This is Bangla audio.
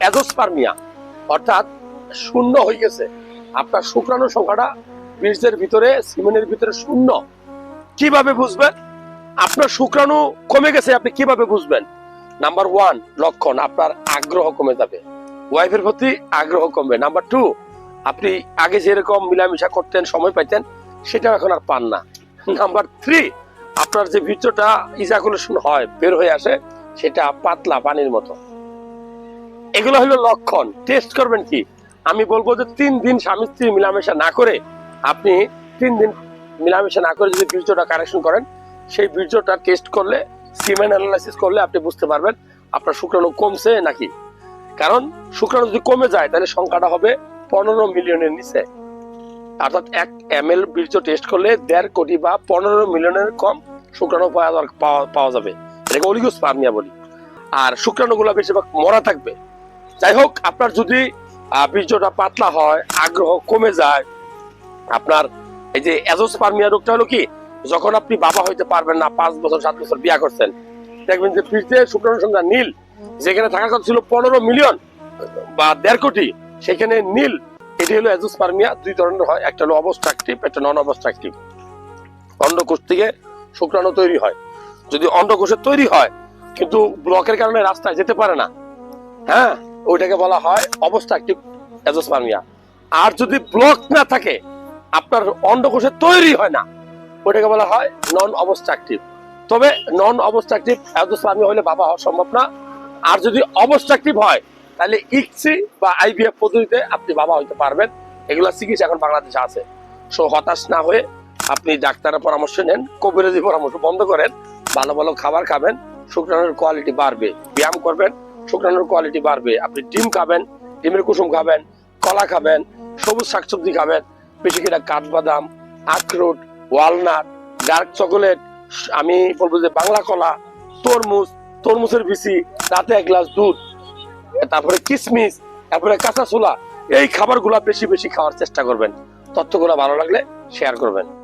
অ্যাজোস্পার্মিয়া অর্থাৎ শূন্য হয়ে গেছে। আপনার শুক্রাণু সংখ্যাটা বীর্যের ভিতরে, সিমেনের ভিতরে শূন্য। কীভাবে বুঝবেন? আপনার শুক্রাণু কমে গেছে, আপনি কীভাবে বুঝবেন? নাম্বার ওয়ান লক্ষণ, আপনার আগ্রহ কমে যাবে। ওয়াইফের প্রতি আগ্রহ কমবে। নাম্বার টু আপনি আগে যেরকম মিলামিশা করতেন, সময় পাইতেন সেটা এখন আর পান না। নাম্বার থ্রি আপনার যে বীর্যটা ইজাকুলেশন হয়, বের হয়ে আসে, সেটা পাতলা পানির মতো। এগুলো হলো লক্ষণ। টেস্ট করবেন কি? আমি বলব যে তিন দিন স্বামী স্ত্রী মিলামেশা না করে আপনি তিন দিন মিলামেশা না করে যদি বীর্যটা কারেকশন করেন, সেই বীর্যটা টেস্ট করলে সিমেন অ্যানালাইসিস করলে আপনি বুঝতে পারবেন আপনার শুক্রাণু কমছে নাকি। কারণ শুক্রাণু যদি কমে যায়, তাহলে সংখ্যাটা হবে পনেরো মিলিয়নের নিচে। অর্থাৎ এক এম এল বীর্য টেস্ট করলে দেড় কোটি বা পনেরো মিলিয়নের কম শুক্রাণু পাওয়া পাওয়া যাবে। এটাকে অলিগোস্পার্মিয়া বলি। আর শুক্রাণুগুলো বেশিরভাগ মরা থাকবে। যাই হোক আপনার যদি বীর্যটা পাতলা হয়, আগ্রহ কমে যায়, আপনার এই যে অ্যাজোস্পার্মিয়া রোগটা হলো কি, যখন আপনি বাবা হইতে পারবেন না, পাঁচ বছর, সাত বছর বিয়া করছেন, দেখবেন যে বীর্যের শুক্রাণু সংখ্যা নীল, যেখানে থাকার কথা ছিল পনেরো মিলিয়ন বা দেড় কোটি, সেখানে নীল, এটি হলো অ্যাজোস্পার্মিয়া, দুই ধরনের হয়, একটা হলো অবস্ট্রাকটিভ, একটা নন অবস্ট্রাকটিভ অন্ডকোষ থেকে শুক্রাণু তৈরি হয়। যদি অন্ডকোষের তৈরি হয়, কিন্তু ব্লকের কারণে রাস্তায় যেতে পারে না। হ্যাঁ? ওইটাকে বলা হয় অবস্ট্রাকটিভ অ্যাজোস্পার্মিয়া আর যদি ব্লক না থাকে, আপনার অন্ডকোষের তৈরি হয় না, ওইটাকে বলা হয় নন অবস্ট্রাকটিভ তবে নন অবস্ট্রাকটিভ হলে বাবা হওয়া সম্ভব না। আর যদি অবস্ট্রাকটিভ হয়, তাহলে বা আইভিএফ পদ্ধতিতে আপনি বাবা হইতে পারবেন। এগুলা চিকিৎসা এখন বাংলাদেশে আছে। সো হতাশ না হয়ে আপনি ডাক্তারের পরামর্শ নেন কবিরাজি পরামর্শ বন্ধ করেন, ভালো ভালো খাবার খাবেন শুক্রাণুর কোয়ালিটি বাড়বে, ব্যায়াম করবেন শুক্রাণুর কোয়ালিটি বাড়বে। আপনি ডিম খাবেন, ডিমের কুসুম খাবেন, কলা খাবেন, সবুজ শাকসবজি খাবেন, বেশি করে কাঠবাদাম, আখরোট ওয়ালনাট ডার্ক চকোলেট আমি বলব যে বাংলা কলা, তরমুজ, তরমুজের বিচি, রাতে এক গ্লাস দুধ, তারপরে কিশমিশ তারপরে কাঁচা ছোলা, এই খাবারগুলা বেশি বেশি খাওয়ার চেষ্টা করবেন। তথ্যগুলো ভালো লাগলে শেয়ার করবেন।